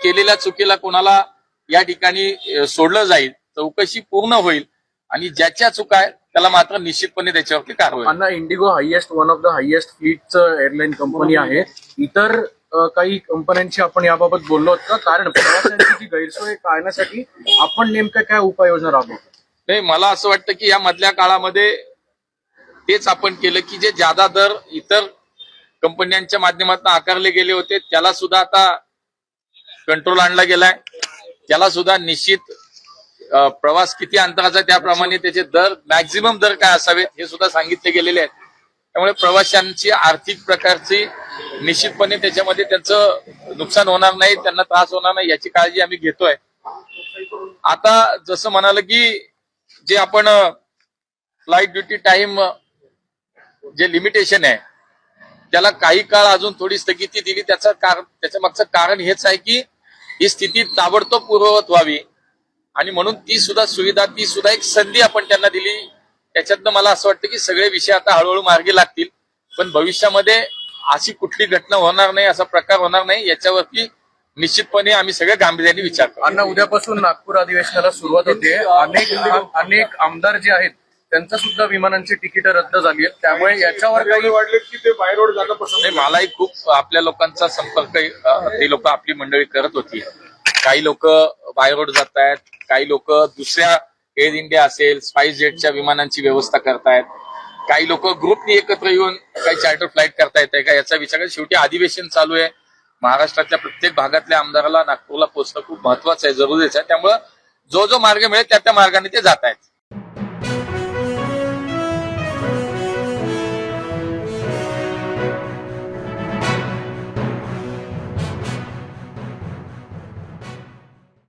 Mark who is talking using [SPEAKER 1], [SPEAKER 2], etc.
[SPEAKER 1] केलेल्या चुकीला कोणाला या ठिकाणी सोडलं जाईल चौकशी पूर्ण होईल आणि ज्याच्या चुका आहेत त्याला मात्र निश्चितपणे त्याच्यावरती कारवाई
[SPEAKER 2] IndiGo highest one of the highest फ्लीटचं airline company आहे. इतर काही कंपन्यांशी आपण याबाबत बोललो आहोत का कारण प्रवाशांची जी गैरसोय टाळण्यासाठी आपण नेमक्या काय उपाययोजना राबवतो?
[SPEAKER 1] नाही मला असं वाटतं की या मधल्या काळामध्ये तेच आपण केलं की जे जादा दर इतर कंपन्यांच्या माध्यमातून आकारले गेले होते त्याला सुद्धा आता कंट्रोल आणला गेलाय. त्याला सुद्धा निश्चित प्रवास किती अंतराचा त्याप्रमाणे त्याचे दर मॅक्झिमम दर काय असावेत हे सुद्धा सांगितले गेलेले आहेत. त्यामुळे प्रवाशांची आर्थिक प्रकारची निश्चितपणे त्याच्यामध्ये त्यांचं नुकसान होणार नाही त्यांना त्रास होणार नाही याची काळजी आम्ही घेतोय. आता जसं म्हणाल की जे आपण फ्लाईट ड्युटी टाइम जे लिमिटेशन आहे त्याला काही काळ अजून थोडी स्थगिती दिली. त्याचं कारण त्याच्या मागचं कारण हेच आहे की ही स्थिती ताबडतोब पूर्ववत व्हावी. आणि म्हणून ती सुद्धा सुविधा ती सुद्धा एक संधी आपण त्यांना दिली. त्याच्यातनं मला असं वाटतं की सगळे विषय आता हळूहळू मार्गी लागतील. पण भविष्यामध्ये अशी कुठली घटना होणार नाही असा प्रकार होणार नाही याच्यावरती निश्चितपणे आम्ही सगळे गांभीर्याने विचार करतो
[SPEAKER 2] अण्णा उद्यापासून नागपूर अधिवेशनाला सुरुवात होते. अनेक अनेक आमदार जे आहेत त्यांचं सुद्धा विमानांची तिकीट रद्द झाली आहेत. त्यामुळे याच्यावर काही
[SPEAKER 3] वाढले की ते बाय रोड जाणं पसंत
[SPEAKER 1] नाही मलाही खूप आपल्या लोकांचा संपर्क ते लोक आपली मंडळी करत होती. काही लोक बाय रोड जात आहेत काही लोक दुसऱ्या एअर इंडिया असेल स्पाइस जेटच्या विमानांची व्यवस्था करतायत. काही लोक ग्रुपनी एकत्र येऊन काही चार्टर फ्लाईट करता येते का याचा विचार करा. शेवटी अधिवेशन चालू आहे. महाराष्ट्रातल्या प्रत्येक भागातल्या आमदाराला नागपूरला पोहोचणं खूप महत्वाचं आहे जरुरीचं आहे. त्यामुळं जो जो मार्ग मिळेल त्या त्या मार्गाने ते जात आहेत